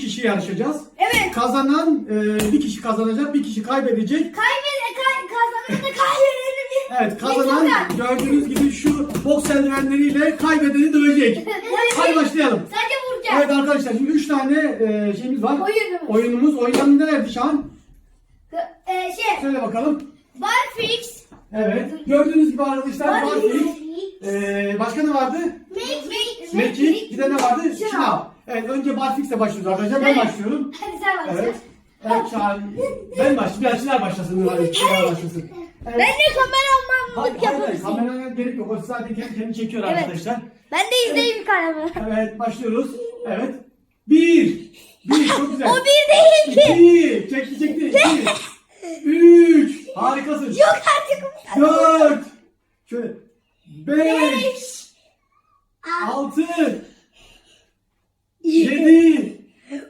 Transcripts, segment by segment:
kazanan 3 kişi yarışacağız. Evet. Kazanan e, bir kişi kazanacak, bir kişi kaybedecek. Kaybede kay, kazananı da kaybedeni bir. Evet kazanan gördüğünüz gibi şu boks eldivenleriyle kaybedeni dövecek. Hadi başlayalım. Sadece vuracağım. Evet arkadaşlar şimdi 3 tane e, şeyimiz var. Oyunumuz. Oyunumuz. Oyundan nerede şu an? Ee, şey. Söyle bakalım. Barfix. Evet. Gördüğünüz gibi arkadaşlar Barfix. Ee, başka ne vardı? Make. Mekik. Bir de ne vardı? Şınav. Evet önce Barfix'le başlıyoruz arkadaşlar. Ben başlıyorum. Hadi sen başla. Evet. Evet Çağrı. Ben başlayayım. Bir açılar başlasın. Çağrı başlasın. Ben Evet. de kameramanlık yapabilirim. kameraya gerek yok. O zaten kendi kendini çekiyor Evet. arkadaşlar. Ben de izleyeyim kanalı. Evet başlıyoruz. Evet. Bir. Bir çok güzel. O bir değil ki. İki. Çekti çekti. İki. Üç. Harikasın. Yok artık. Dört. Şöyle. Beş. Altı. Yedi.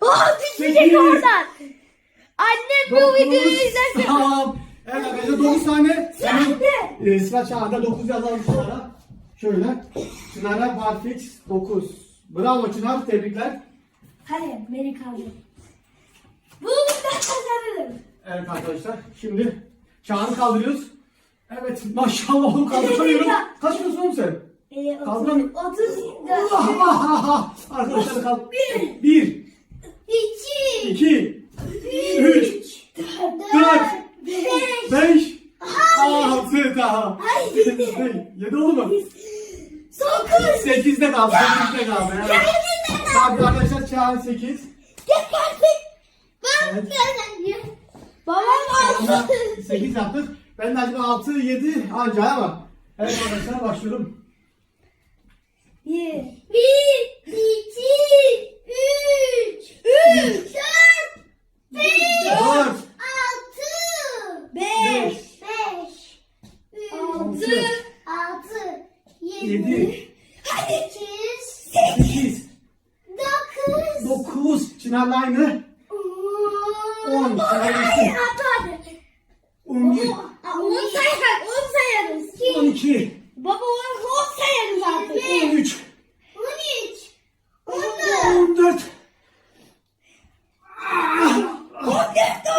Oh düşecek Sekiz. oradan. Annem bu Dokuz. videoyu izlerse. Tamam. Evet arkadaşlar dokuz tane. Sıra Hemen, bende. e, sıra Çağrı'da dokuz yazalım Çınar'a. Şöyle. Çınar'a barfix dokuz. Bravo Çınar. Tebrikler. Hadi beni kaldır. Bu ben kazanırım. Evet arkadaşlar. Şimdi Çağrı kaldırıyoruz. Evet maşallah onu kaldıramıyorum. Kaç kilosun oğlum sen? Ee, Kaldıramıyorum. 30 Arkadaşlar kal. Bir. Bir. 2 iki, Üç. 4 5 Beş. Altı daha. Yedi oldu mu? 9 Sekizde kaldı. Sekizde kaldı. Evet. Tabii arkadaşlar Çağrı sekiz. Ben Evet. kazanıyorum. Babam aldı. Sekiz yaptık. Ben de acaba altı, yedi anca ama. Evet arkadaşlar başlıyorum. 1 1 2 3 3 4 5 Dört. 6 5 5 Altı. 6 Yedi. 7 8 Sekiz. 9 Dokuz. Çınar'la aynı. 10 On. Sayabilirsin. On bir. 10 sayarız 10 sayarız On iki. Baba 10 sayarız artık On üç. 13 On dört.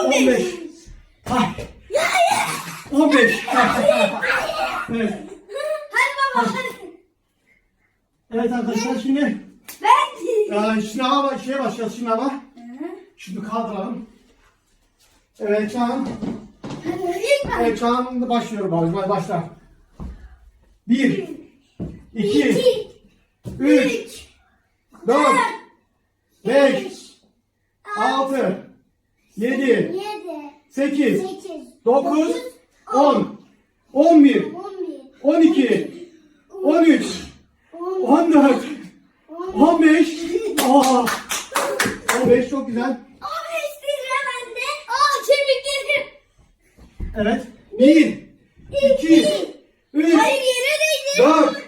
On beş. Ah. On beş. Evet. Hadi baba hadi Evet arkadaşlar şimdi Ben e, şeye başlayacağız sınava. Şimdi kaldıralım. Evet Çağan. Evet Çağan başlıyorum abi. Hadi başla. Bir. iki, 2 Üç. 3 Dört. Beş. Altı. Yedi. 7 Sekiz. 8 Dokuz. On. On bir. 11 On iki. On üç. 10 On dört. On beş. On beş çok güzel. 15 lira bende. Aa kemiklerim. Evet. Bir. iki, Üç. Hayır yere değdi. Dört.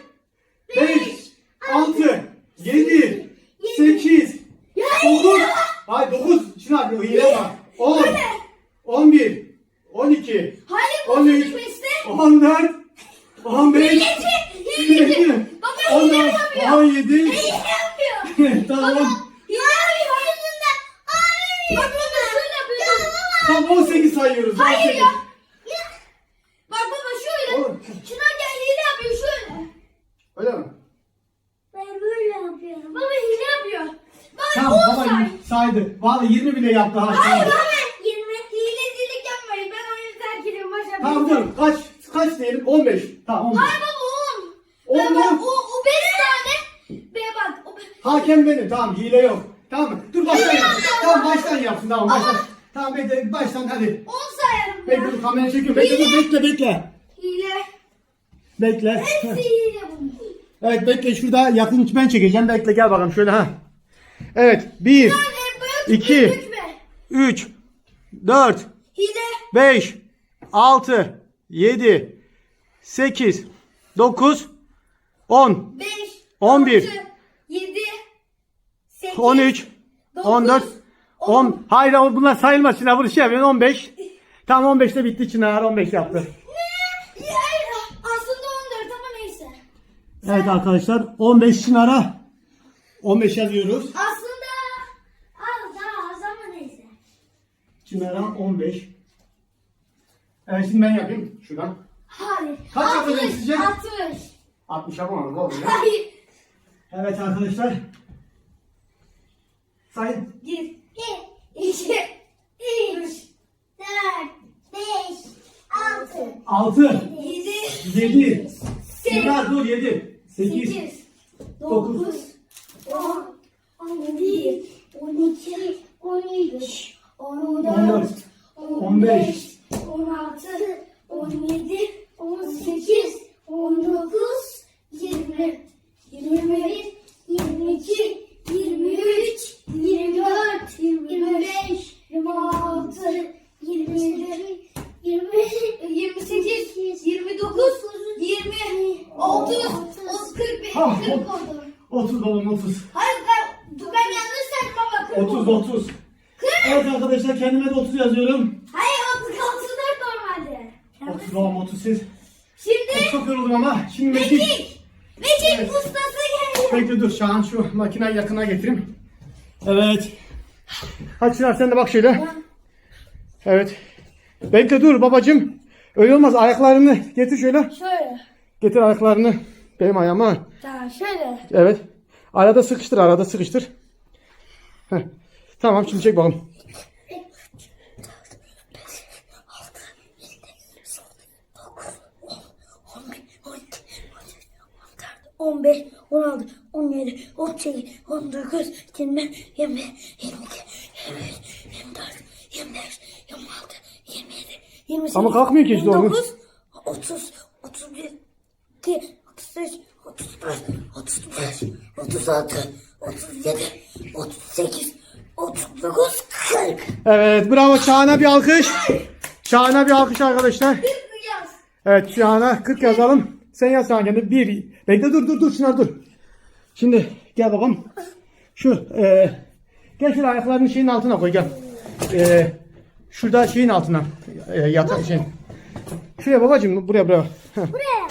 Beş. Altı. Yedi. Sekiz. Ya Dokuz. ya. Hayır dokuz. Şuna bir hile var. On. On bir. On iki. Hayır On bu üç. çocuk işte. On dört. On beş. Hileci. Hileci. Baba On hile dört. yapıyor. On yedi. Hile yapıyor. Tamam. Hile yapıyor. Yüzünden. Abi. Bak baba şöyle yapıyor. Tam on sekiz sayıyoruz. on Hayır ya. Ya. Bak baba şöyle. Oğlum. Şuna gel hile yapıyor şöyle. Öyle mi? Ben böyle yapıyorum. Baba hile yapıyor. Baba Tamam on baba say. saydı. Vallahi 20 bile yaptı ha. Hayır baba 20 hilecilik yapmayın. Ben oyunu terk ediyorum. Başa Tamam dur. Kaç kaç diyelim? 15. Tamam 15. Hayır baba 10. On Ben bak mu? o, o 5 tane. Be bak o Hakem benim. Tamam hile yok. Tamam mı? Dur yok. Tamam baştan yapsın. Tamam baştan. Ama- Tamam bekle baştan hadi. 10 sayarım Bekle ya. dur kamera çekiyorum. Bekle dur bekle bekle. Hile. Bekle. Hepsi hile bunun. Evet bekle şurada yakın ben çekeceğim. Bekle gel bakalım şöyle ha. Evet 1, Yani böyle İki. dökme. 3, 4, Hile. 5, 6, 7, 8, 9, 10, 5. 11, 7. 8. 13, 14, 10. Hayır o bunlar sayılmaz Çınar. Bunu şey yapıyorsun 15. Tamam 15'te bitti Çınar. 15 yaptı. Ne? Hayır. Aslında 14 ama neyse. Evet arkadaşlar 15 Çınar'a 15 yazıyoruz. Aslında Çınar'a 15. Evet şimdi ben yapayım şuradan. Hayır. Kaç yapacak sizce? 60. 60 yapamam ne oluyor? Hayır. Evet arkadaşlar. Sayın. 1, 2, 3, 4, 5, 6, 6, 7, 7, Çınar dur 7, 8, 8, 9, 10, 11, 12, 13, 14, 15, 16, 17, 18, 19, 20, 21, 22, 23, 24, 25, 26, 27, 20, 28, 29, 20, 30, 30, 41, Ha, 40 oldu. 30 babam 30. Hayır ben, dur ben yanlış saydım ama 40 30 oldu. 30. Evet arkadaşlar kendime de 30 yazıyorum. Hayır 30, 34 normalde. 30 babam 38. Şimdi Çok yoruldum ama şimdi. Mekik. Mekik Evet. ustası geliyor. Bekle dur Şahan şu makineyi yakına getireyim. Evet. Hadi Çınar sen de bak şöyle. Evet. Bekle dur babacım. Öyle olmaz ayaklarını getir şöyle. Şöyle. Getir ayaklarını. Benim ayağıma. Tamam şöyle. Evet. Arada sıkıştır arada sıkıştır. Heh. Tamam şimdi çek bakalım. 15, 16, 17, 18, 19, 20, 20, 22, 23, 24, 25, 26, 27, 28, Ama kalkmıyor ki işte oğlum. 29, 30, 31, 32, 33, 34, 35, 36, 37, 38, 39, 40. Evet bravo Çağan'a bir alkış. Çağan'a bir alkış arkadaşlar. Evet Çağan'a 40 yazalım. Sen yaz Çağan kendine. 1. Bekle dur dur dur Çınar dur. Şimdi gel babam. Şu e, gel şöyle ayaklarını şeyin altına koy gel. E, şurada şeyin altına. E, yatak şeyin. Şuraya babacığım buraya buraya. Heh. Buraya.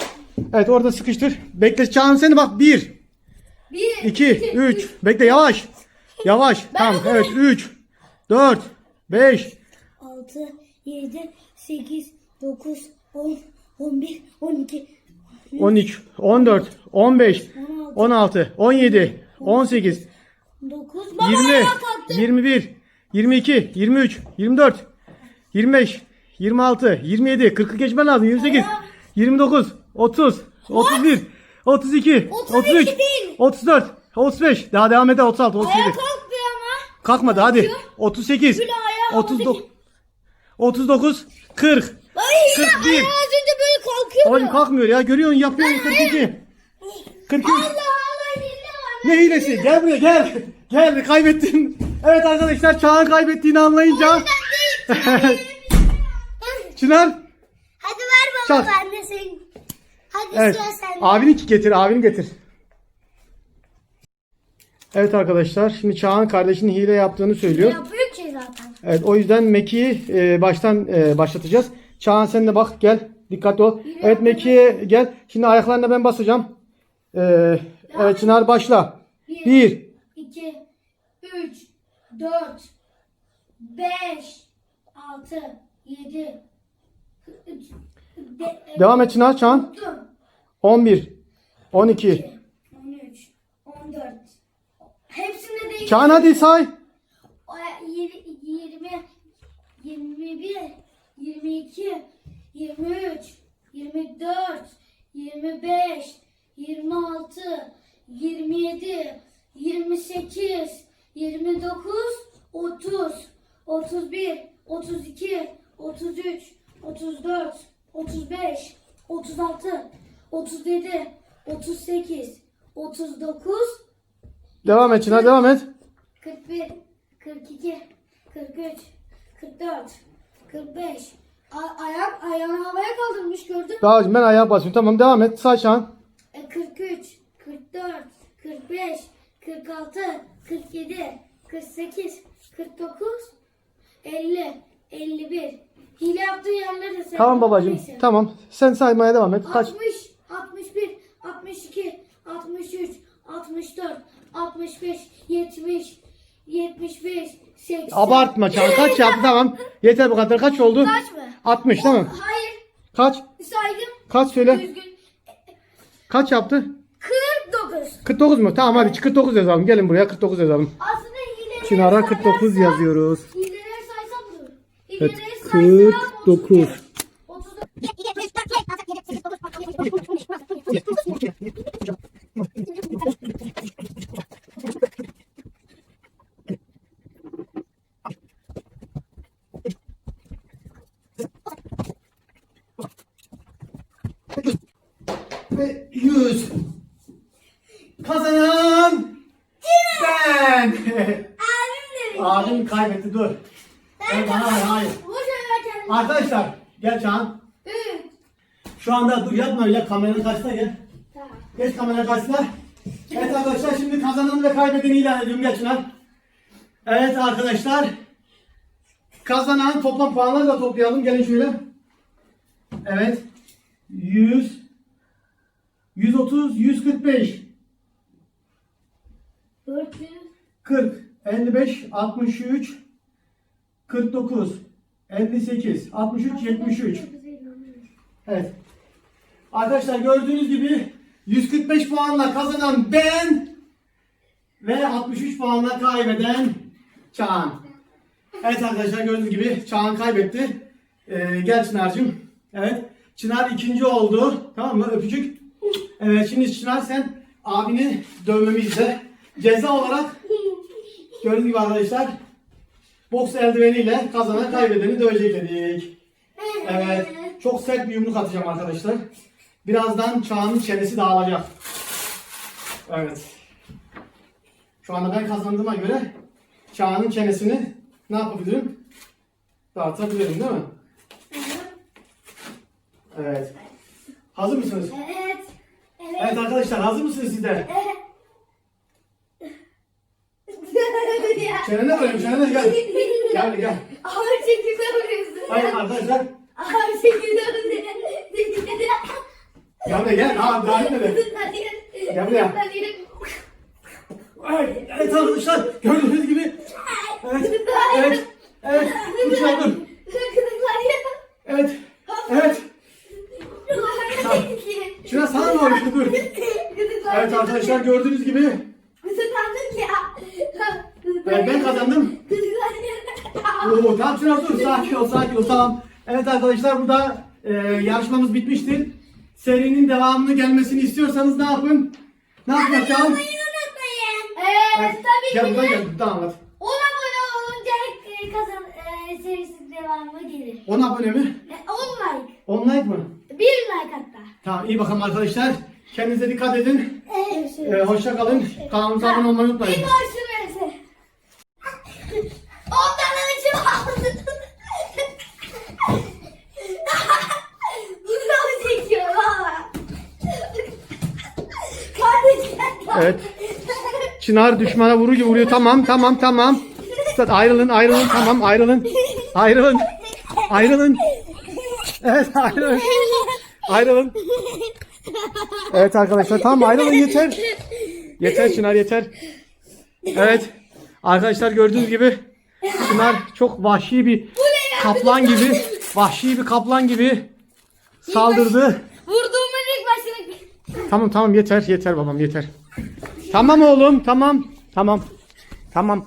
Evet orada sıkıştır. Bekle Çağan seni bak 1. 1, 2, 3. Bekle yavaş. Yavaş. Tamam evet 3. 4. 5. 6, 7, 8, 9, 10, 11, 12, 13. 14. 15. 16. 17. 18. 9. Baba 20, ayağa kalktı. 21, 22, 23, 24, 25, 26, 27, 40'ı geçmen lazım. 28, 29, 30, 31, 32, 33, değil. 34, 35. Daha devam eder 36, 37. Ayağa kalkmıyor ama. Kalkmadı hadi. 38, Şöyle ayağı 39, 39, 40. Ay, 41. ayağı az önce böyle kalkıyordu. Oğlum kalkmıyor ya görüyorsun yapıyor 42. 43. Allah Allah hile var. Ne hilesi? Gel buraya gel. Gel kaybettin. Evet arkadaşlar Çağan kaybettiğini anlayınca. Çınar. Hadi ver Çal. baba ben de senin. Hadi Evet. sıra sende. Abini getir, abini getir. Evet arkadaşlar, şimdi Çağan kardeşinin hile yaptığını söylüyor. Yapıyor ki zaten. Evet, o yüzden Meki'yi e, baştan e, başlatacağız. Çağan sen de bak, gel. Dikkatli ol. Evet Meki'ye gel. Şimdi ayaklarına ben basacağım. E, evet Çınar başla. 1, 2, 3, 4, 5, 6, 7, devam et Çınar, Çağan. 11, 12. 13, 14. Hepsinde değil. Çağan hadi say. 20, 21, 22, 23, 24, 25, 26, 27, 28, 29, 30, 31, 32, 33, 34, 35, 36, 37, 38, 39, Devam et Çınar, devam et. 41, 42, 43, 44, 45. A- ayak ayağını havaya kaldırmış gördün mü? Daha ben ayağa basıyorum. Tamam devam et. Say Çağan. E, 43, 44, 45, 46, 47, 48, 49, 50, 51. Hile yaptığı yerleri de sen. Tamam babacığım. Neyse. Tamam. Sen saymaya devam et. Kaç? 60, 61, 62, 63, 64, 65, 70, 75, 80. Abartma Çağan. Kaç yaptı tamam. Yeter bu kadar. Kaç oldu? Kaç mı? 60 tamam. Hayır. Kaç? Saydım. Kaç söyle. Düzgün. Kaç yaptı? 49. 49 mu? Tamam hadi 49 yazalım. Gelin buraya 49 yazalım. Aslında hileleri Çınar'a sayarsan- 49 yazıyoruz. Hileleri saysam dur. Evet Hileleri saysam 49. 34. Ve 100. Kazanan ben. Abim de mi? Abim kaybetti dur. Evet, bana hayır hayır. Bu sefer kendim. Arkadaşlar gel Çağan. Üç. Şu anda dur yapma öyle kameranın karşısına gel. Tamam. Geç kameranın karşısına. Evet arkadaşlar şimdi kazanan ve kaybedeni ilan ediyorum gel Çınar. Evet arkadaşlar. Kazanan toplam puanları da toplayalım. Gelin şöyle. Evet. 100 130 145 400. 40 55 63 49 58 63 73 Evet. Arkadaşlar gördüğünüz gibi 145 puanla kazanan ben ve 63 puanla kaybeden Çağan. Evet arkadaşlar gördüğünüz gibi Çağan kaybetti. Ee, gel Çınar'cığım. Evet. Çınar ikinci oldu. Tamam mı? Öpücük. Evet şimdi Çınar sen abini dövmemi izle. Ceza olarak gördüğünüz gibi arkadaşlar boks eldiveniyle kazanan kaybedeni dövecek dedik. Evet. Çok sert bir yumruk atacağım arkadaşlar. Birazdan Çağan'ın çenesi dağılacak. Evet. Şu anda ben kazandığıma göre Çağan'ın çenesini ne yapabilirim? Dağıtabilirim değil mi? Evet. Hazır mısınız? Evet. Evet. Evet arkadaşlar hazır mısınız siz de? Ya. Çenene koyayım çenene gel. Gel gel. Ağır şekilde vuruyorsun. Hayır arkadaşlar. Ağır şekilde vuruyorsun. Gel buraya gel. Daha daha. Gel buraya. Evet, evet arkadaşlar gördüğünüz gibi. Evet. Evet. Evet. Dur. Evet. Evet. Şuna sana mı olmuştu dur. Evet arkadaşlar gördüğünüz gibi Kısıtlandık ya. Evet, ben kazandım. Oo, tamam Çınar dur sakin ol sakin ol tamam. Evet arkadaşlar burada e, yarışmamız bitmiştir. Serinin devamını gelmesini istiyorsanız ne yapın? Ne yapacağım? Evet tabii Gel ki buradan de. gel tamam hadi. 10 abone olunca e, kazan e, serisi devamı gelir. 10 abone mi? E, 10 like. 10 like mı? 1 like hatta. Tamam iyi bakalım arkadaşlar. Kendinize dikkat edin. Evet. E, hoşça kalın. Kanalımıza abone olmayı unutmayın. Bir başlı verse. 10 tane içim aldı. Bunu da çekiyor valla. Kardeşler. Evet. Çınar düşmana vurur gibi vuruyor. Tamam tamam tamam. Üstad ayrılın ayrılın tamam ayrılın. Ayrılın. Ayrılın. Evet ayrılın. Ayrılın. Evet arkadaşlar tamam ayrılın yeter. Yeter Çınar yeter. Evet. Arkadaşlar gördüğünüz gibi Çınar çok vahşi bir kaplan gibi vahşi bir kaplan gibi saldırdı. Vurduğumun ilk başını. Tamam tamam yeter yeter babam yeter. Tamam oğlum tamam. Tamam. Tamam